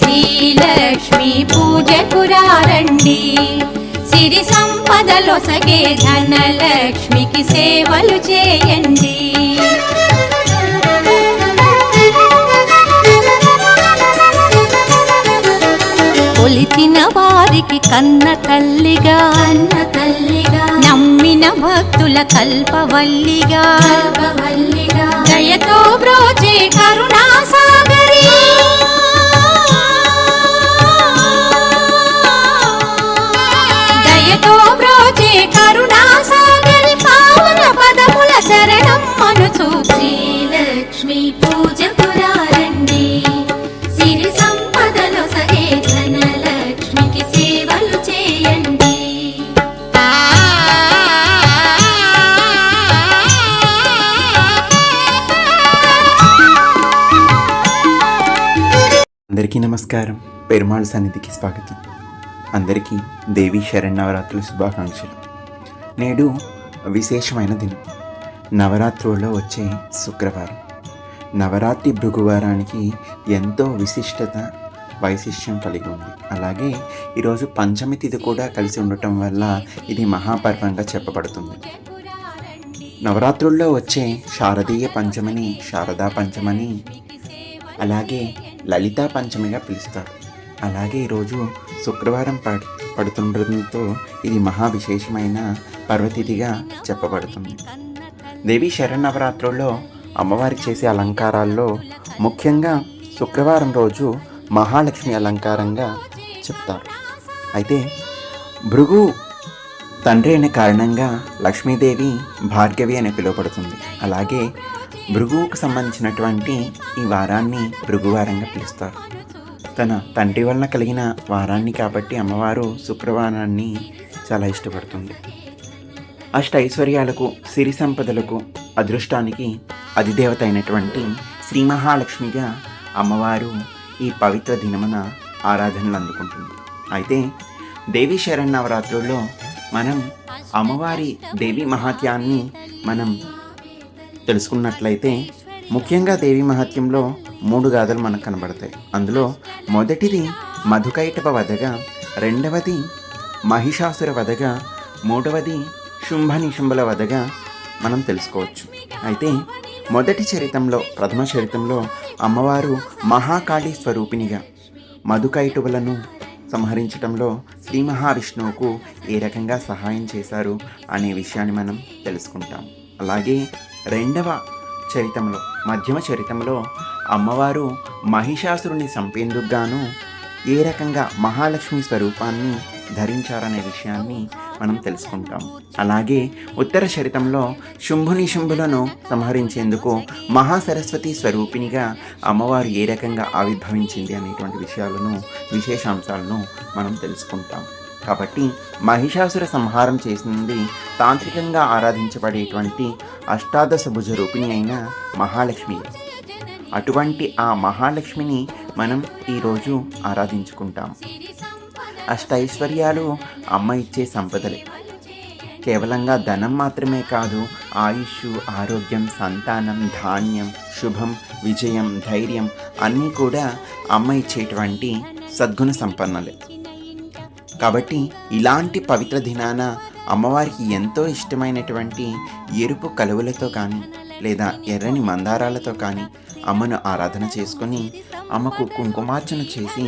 శ్రీలక్ష్మి పూజకురారండి సిరి సంపదలొసగే ధనలక్ష్మికి సేవలు చేయండి. కొలిచిన వారికి కన్న తల్లిగా అన్న తల్లిగా నమ్మిన భక్తుల కల్పవల్లిగా. కల్పవల్లిగా. దయతో బ్రోచే కరుణా సాగరి బ్రోచే కరుణా సాగరి పావన పదముల శరణం మనుచు శ్రీలక్ష్మి పూజకురారండి సిరి సంపదలో సగే ధనలక్ష్మికి సేవలు చేయండి. అందరికీ నమస్కారం. పెరుమాళ్ సన్నిధికి స్వాగతం. అందరికీ దేవీ శరణవరాత్రుల శుభాకాంక్షలు. నేడు విశేషమైన దినం. నవరాత్రుల్లో వచ్చే శుక్రవారం. నవరాత్రి భృగువారానికి ఎంతో విశిష్టత వైశిష్ట్యం కలిగి ఉంది. అలాగే ఈరోజు పంచమి తిథి కూడా కలిసి ఉండటం వల్ల ఇది మహాపర్వంగా చెప్పబడుతుంది. నవరాత్రుల్లో వచ్చే శారదీయ పంచమిని శారదా పంచమని అలాగే లలితా పంచమిగా పిలుస్తారు. అలాగే ఈరోజు శుక్రవారం పడు పడుతుండటంతో ఇది మహా విశేషమైన పర్వతిథిగా చెప్పబడుతుంది. దేవి శరణవరాత్రుల్లో అమ్మవారి చేసే అలంకారాల్లో ముఖ్యంగా శుక్రవారం రోజు మహాలక్ష్మి అలంకారంగా చెప్తారు. అయితే భృగు తండ్రి అయిన కారణంగా లక్ష్మీదేవి భార్గవి అని పిలువబడుతుంది. అలాగే భృగువుకు సంబంధించినటువంటి ఈ వారాన్ని భృగువారంగా పిలుస్తారు. తన తండ్రి వలన కలిగిన వారాన్ని కాబట్టి అమ్మవారు శుక్రవారాన్ని చాలా ఇష్టపడుతుంది. అష్ట ఐశ్వర్యాలకు సిరి సంపదలకు అదృష్టానికి అధిదేవత అయినటువంటి శ్రీ మహాలక్ష్మిగా అమ్మవారు ఈ పవిత్ర దినమున ఆరాధనలు అందుకుంటుంది. అయితే దేవి శరణ్ నవరాత్రుల్లో మనం అమ్మవారి దేవి మహాత్యాన్ని మనం తెలుసుకున్నట్లయితే ముఖ్యంగా దేవి మహత్యంలో మూడు గాథలు మనకు కనబడతాయి. అందులో మొదటిది మధుకైటప వధగా రెండవది మహిషాసుర వధగా మూడవది శుంభ నిశుంభల వధగా మనం తెలుసుకోవచ్చు. అయితే మొదటి చరితంలో ప్రథమ చరితంలో అమ్మవారు మహాకాళి స్వరూపిణిగా మధుకైటువులను సంహరించడంలో శ్రీ మహావిష్ణువుకు ఏ రకంగా సహాయం చేశారు అనే విషయాన్ని మనం తెలుసుకుంటాం. అలాగే రెండవ చరితంలో మధ్యమ చరితంలో అమ్మవారు మహిషాసురుని చంపేందుకుగాను ఏ రకంగా మహాలక్ష్మి స్వరూపాన్ని ధరించారనే విషయాన్ని మనం తెలుసుకుంటాం. అలాగే ఉత్తర చరితంలో శుంభుని శుంభులను సంహరించేందుకు మహాసరస్వతి స్వరూపిణిగా అమ్మవారు ఏ రకంగా ఆవిర్భవించింది అనేటువంటి విషయాలను విశేషాంశాలను మనం తెలుసుకుంటాం. కాబట్టి మహిషాసుర సంహారం చేసింది తాంత్రికంగా ఆరాధించబడేటువంటి అష్టాదశ భుజ రూపిణి అయిన మహాలక్ష్మి. అటువంటి ఆ మహాలక్ష్మిని మనం ఈరోజు ఆరాధించుకుంటాం. అష్టైశ్వర్యాలు అమ్మ ఇచ్చే సంపదలే. కేవలంగా ధనం మాత్రమే కాదు ఆయుష్ ఆరోగ్యం సంతానం ధాన్యం శుభం విజయం ధైర్యం అన్నీ కూడా అమ్మ ఇచ్చేటువంటి సద్గుణ సంపన్నలే. కాబట్టి ఇలాంటి పవిత్ర దినాన అమ్మవారికి ఎంతో ఇష్టమైనటువంటి ఎరుపు కలువలతో కానీ లేదా ఎర్రని మందారాలతో కానీ అమ్మను ఆరాధన చేసుకొని అమ్మకు కుంకుమార్చన చేసి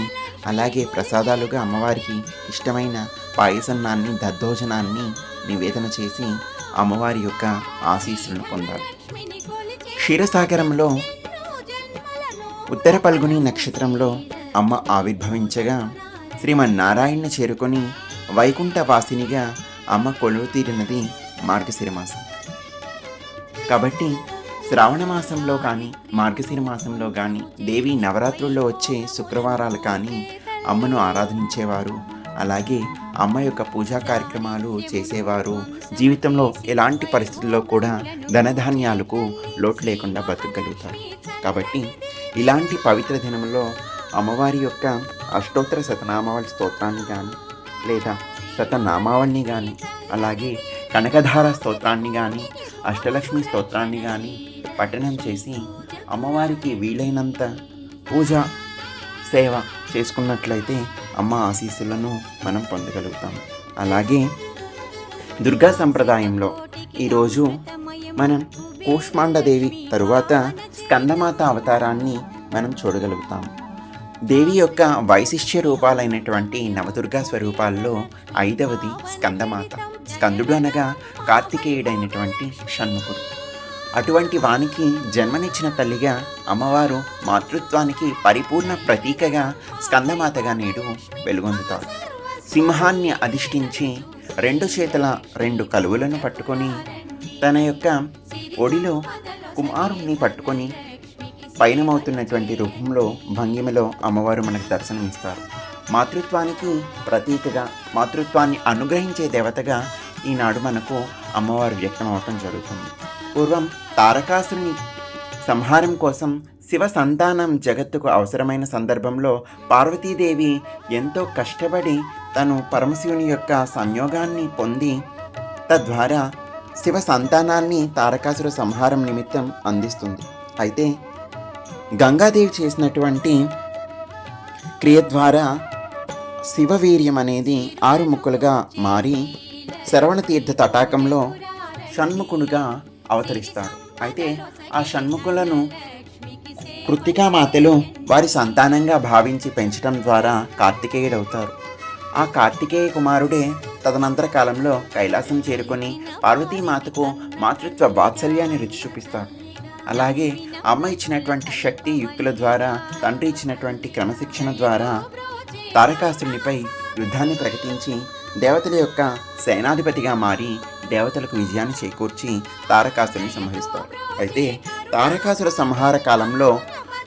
అలాగే ప్రసాదాలుగా అమ్మవారికి ఇష్టమైన పాయసన్నాన్ని దద్దోజనాన్ని నివేదన చేసి అమ్మవారి యొక్క ఆశీస్సులను పొందాలి. క్షీరసాగరంలో ఉత్తర పల్గుని నక్షత్రంలో అమ్మ ఆవిర్భవించగా శ్రీమన్నారాయణ్ణి చేరుకొని వైకుంఠ వాసినిగా అమ్మ కొలువు తీరినది మార్గశిర మాసం కాబట్టి శ్రావణ మాసంలో కానీ మార్గశిర మాసంలో కానీ దేవి నవరాత్రుల్లో వచ్చే శుక్రవారాలు కానీ అమ్మను ఆరాధించేవారు. అలాగే అమ్మ యొక్క పూజా కార్యక్రమాలు చేసేవారు. జీవితంలో ఎలాంటి పరిస్థితుల్లో కూడా ధనధాన్యాలకు లోటు లేకుండా బతకగలుగుతారు. కాబట్టి ఇలాంటి పవిత్ర దినంలో అమ్మవారి యొక్క అష్టోత్తర శతనామావళి స్తోత్రాన్ని కానీ లేదా శతనామావళిని కానీ అలాగే కనకధార స్తోత్రాన్ని కానీ అష్టలక్ష్మి స్తోత్రాన్ని కానీ పఠనం చేసి అమ్మవారికి వీలైనంత పూజ సేవ చేసుకున్నట్లయితే అమ్మ ఆశీస్సులను మనం పొందగలుగుతాం. అలాగే దుర్గా సంప్రదాయంలో ఈరోజు మనం కూష్మాండదేవి తరువాత స్కందమాత అవతారాన్ని మనం చూడగలుగుతాం. దేవి యొక్క వైశిష్ట్య రూపాలైనటువంటి నవదుర్గా స్వరూపాల్లో ఐదవది స్కందమాత. స్కందుడు అనగా కార్తికేయుడైనటువంటి షణ్ముఖుడు. అటువంటి వానికి జన్మనిచ్చిన తల్లిగా అమ్మవారు మాతృత్వానికి పరిపూర్ణ ప్రతీకగా స్కందమాతగా నేడు వెలుగొందుతారు. సింహాన్ని అధిష్ఠించి రెండు చేతుల రెండు కలువులను పట్టుకొని తన యొక్క ఒడిలో కుమారుణ్ణి పట్టుకొని పయనమవుతున్నటువంటి రూపంలో భంగిమలో అమ్మవారు మనకు దర్శనమిస్తారు. మాతృత్వానికి ప్రతీకగా మాతృత్వాన్ని అనుగ్రహించే దేవతగా ఈనాడు మనకు అమ్మవారు వ్యక్తమవటం జరుగుతుంది. పూర్వం తారకాసుని సంహారం కోసం శివ సంతానం జగత్తుకు అవసరమైన సందర్భంలో పార్వతీదేవి ఎంతో కష్టపడి తను పరమశివుని యొక్క సంయోగాన్ని పొంది తద్వారా శివ సంతానాన్ని తారకాసుర సంహారం నిమిత్తం అందిస్తుంది. అయితే గంగాదేవి చేసినటువంటి క్రియ ద్వారా శివవీర్యం అనేది ఆరుముక్కలుగా మారి శరవణతీర్థ తటాకంలో షణ్ముఖునిగా అవతరిస్తాడు అయితే ఆ షణ్ముఖులను కృత్తికామాతలు వారి సంతానంగా భావించి పెంచడం ద్వారా కార్తికేయుడవుతారు. ఆ కార్తికేయ కుమారుడే తదనంతర కాలంలో కైలాసం చేరుకొని పార్వతీమాతకు మాతృత్వ వాత్సల్యాన్ని రుచి చూపిస్తాడు అలాగే అమ్మ ఇచ్చినటువంటి శక్తి యుక్తుల ద్వారా తండ్రి ఇచ్చినటువంటి క్రమశిక్షణ ద్వారా తారకాసురునిపై యుద్ధాన్ని ప్రకటించి దేవతల యొక్క సేనాధిపతిగా మారి దేవతలకు విజయాన్ని చేకూర్చి తారకాసురుని సంహరిస్తారు. అయితే తారకాసుర సంహార కాలంలో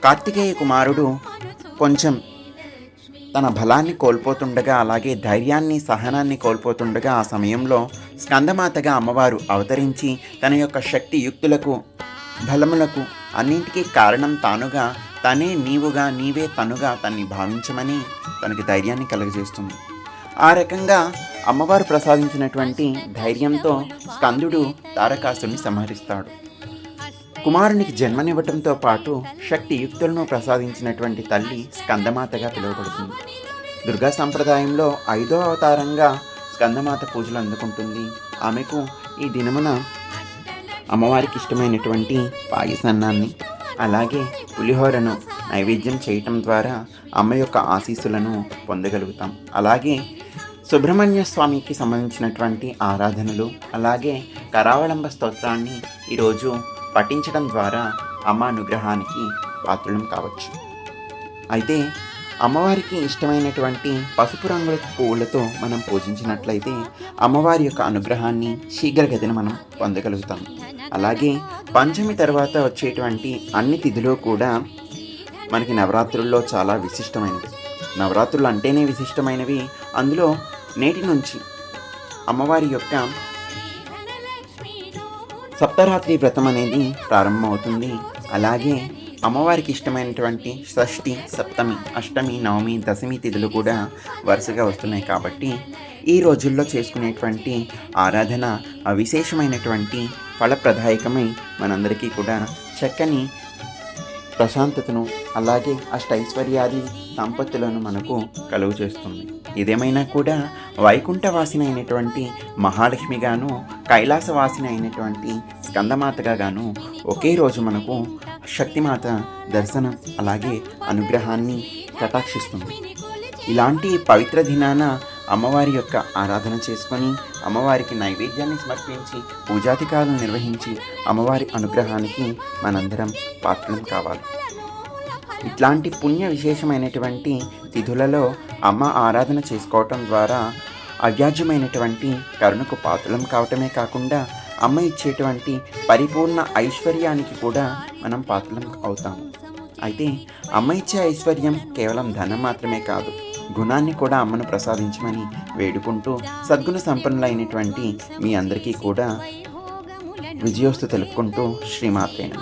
కార్తికేయ కుమారుడు కొంచెం తన బలాన్ని కోల్పోతుండగా అలాగే ధైర్యాన్ని సహనాన్ని కోల్పోతుండగా ఆ సమయంలో స్కందమాతగా అమ్మవారు అవతరించి తన యొక్క శక్తి యుక్తులకు బలములకు అన్నింటికీ కారణం తానుగా తనే నీవుగా నీవే తనుగా తన్ని భావించమని తనకి ధైర్యాన్ని కలుగజేస్తుంది. ఆ రకంగా అమ్మవారు ప్రసాదించినటువంటి ధైర్యంతో స్కందుడు తారకాసుని సంహరిస్తాడు. కుమారునికి జన్మనివ్వటంతో పాటు శక్తి యుక్తులను ప్రసాదించినటువంటి తల్లి స్కందమాతగా పిలువబడుతుంది. దుర్గా సంప్రదాయంలో ఐదో అవతారంగా స్కందమాత పూజలు అందుకుంటుంది. ఆమెకు ఈ దినమున అమ్మవారికి ఇష్టమైనటువంటి పాయసన్నాన్ని అలాగే పులిహోరను నైవేద్యం చేయటం ద్వారా అమ్మ యొక్క ఆశీస్సులను పొందగలుగుతాం. అలాగే సుబ్రహ్మణ్య స్వామికి సంబంధించినటువంటి ఆరాధనలు అలాగే కరావళంబ స్తోత్రాన్ని ఈరోజు పఠించడం ద్వారా అమ్మ అనుగ్రహానికి పాత్రలం కావచ్చు. అయితే అమ్మవారికి ఇష్టమైనటువంటి పసుపు రంగుల పువ్వులతో మనం పూజించినట్లయితే అమ్మవారి యొక్క అనుగ్రహాన్ని శీఘ్రగతిని మనం పొందగలుగుతాం. అలాగే పంచమి తర్వాత వచ్చేటువంటి అన్ని తిథులు కూడా మనకి నవరాత్రుల్లో చాలా విశిష్టమైనవి. నవరాత్రులు అంటేనే విశిష్టమైనవి. అందులో నేటి నుంచి అమ్మవారి యొక్క సప్తరాత్రి వ్రతం అనేది ప్రారంభమవుతుంది. అలాగే అమ్మవారికి ఇష్టమైనటువంటి షష్ఠి సప్తమి అష్టమి నవమి దశమి తిథులు కూడా వరుసగా వస్తున్నాయి కాబట్టి ఈ రోజుల్లో చేసుకునేటువంటి ఆరాధన విశేషమైనటువంటి ఫలప్రదాయకమై మనందరికీ కూడా చక్కని ప్రశాంతతను అలాగే అష్టైశ్వర్యాది సంపత్తులను మనకు కలుగు చేస్తుంది ఇదేమైనా కూడా వైకుంఠవాసిన అయినటువంటి మహాలక్ష్మిగాను కైలాసవాసిన అయినటువంటి స్కందమాతగా గాను ఒకే రోజు మనకు శక్తిమాత దర్శనం అలాగే అనుగ్రహాన్ని కటాక్షిస్తుంది ఇలాంటి పవిత్ర దినాన అమ్మవారి యొక్క ఆరాధన చేసుకొని అమ్మవారికి నైవేద్యాన్ని సమర్పించి పూజాధికారులు నిర్వహించి అమ్మవారి అనుగ్రహానికి మనందరం పాత్రం కావాలి. ఇట్లాంటి పుణ్య విశేషమైనటువంటి తిథులలో అమ్మ ఆరాధన చేసుకోవటం ద్వారా అవ్యాజ్యమైనటువంటి కరుణకు పాత్రలం కావటమే కాకుండా అమ్మ ఇచ్చేటువంటి పరిపూర్ణ ఐశ్వర్యానికి కూడా మనం పాత్రలం అవుతాము. అయితే అమ్మ ఇచ్చే ఐశ్వర్యం కేవలం ధనం మాత్రమే కాదు గుణాన్ని కూడా అమ్మను ప్రసాదించమని వేడుకుంటూ సద్గుణ సంపన్నులైనటువంటి మీ అందరికీ కూడా విజయోస్తు తెలుపుకుంటూ శ్రీమాత్రేణ